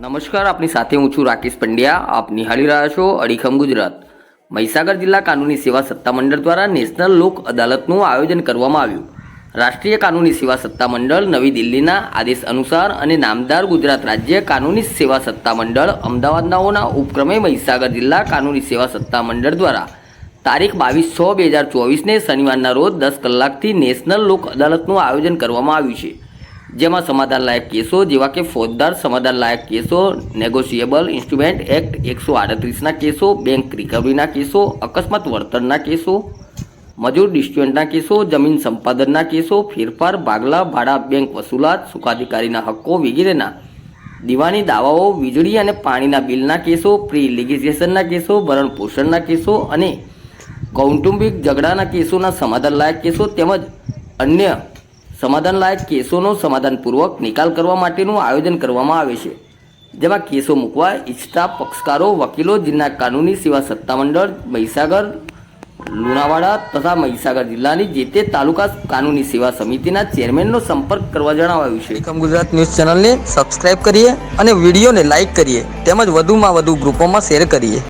નમસ્કાર, આપની સાથે હું છું રાકેશ પંડ્યા. આપ નિહાળી રહ્યા છો અડીખમ ગુજરાત. મહીસાગર જિલ્લા કાનૂની સેવા સત્તામંડળ દ્વારા નેશનલ લોક અદાલતનું આયોજન કરવામાં આવ્યું. રાષ્ટ્રીય કાનૂની સેવા સત્તામંડળ નવી દિલ્હીના આદેશ અનુસાર અને નામદાર ગુજરાત રાજ્ય કાનૂની સેવા સત્તામંડળ અમદાવાદનાઓના ઉપક્રમે મહીસાગર જિલ્લા કાનૂની સેવા સત્તામંડળ દ્વારા તારીખ બાવીસ છ બે હજાર ચોવીસને શનિવારના રોજ દસ કલાકથી નેશનલ લોક અદાલતનું આયોજન કરવામાં આવ્યું છે. જેમાં સમાધાન લાયક કેસો જેવા કે ફોજદાર સમાધાન લાયક કેસો નેગોશિયેબલ ઇન્સ્ટ્રુમેન્ટ એક્ટ એકસો આડત્રીસના કેસો બેંક રિકવરીના કેસો, અકસ્માત વળતરના કેસો, મજૂર ડિસ્ટ્યુઅન્ટના કેસો, જમીન સંપાદનના કેસો, ફેરફાર, ભાગલા, ભાડા બેંક વસૂલાત, સુખાધિકારીના હક્કો વગેરેના દીવાની દાવાઓ, વીજળી અને પાણીના બિલના કેસો પ્રી લિગિઝેશનના કેસો, ભરણ પોષણના કેસો અને કૌટુંબિક ઝઘડાના કેસોના સમાધાન લાયક કેસો તેમજ અન્ય સમાધાન લાયક કેસોનો સમાધાનપૂર્વક નિકાલ કરવા માટેનું આયોજન કરવામાં આવે છે. જેમાં કેસો મૂકવા ઈચ્છતા પક્ષકારો, વકીલો જિલ્લા કાનૂની સેવા સત્તામંડળ, મહીસાગર, લુણાવાડા તથા મહીસાગર જિલ્લાની જે તે તાલુકા કાનૂની સેવા સમિતિના ચેરમેનનો સંપર્ક કરવા જણાવાયું છે. એકમ ગુજરાત ન્યૂઝ ચેનલને સબસ્ક્રાઇબ કરીએ અને વિડીયોને લાઇક કરીએ. તેમજ વધુમાં વધુ ગ્રુપોમાં શેર કરીએ.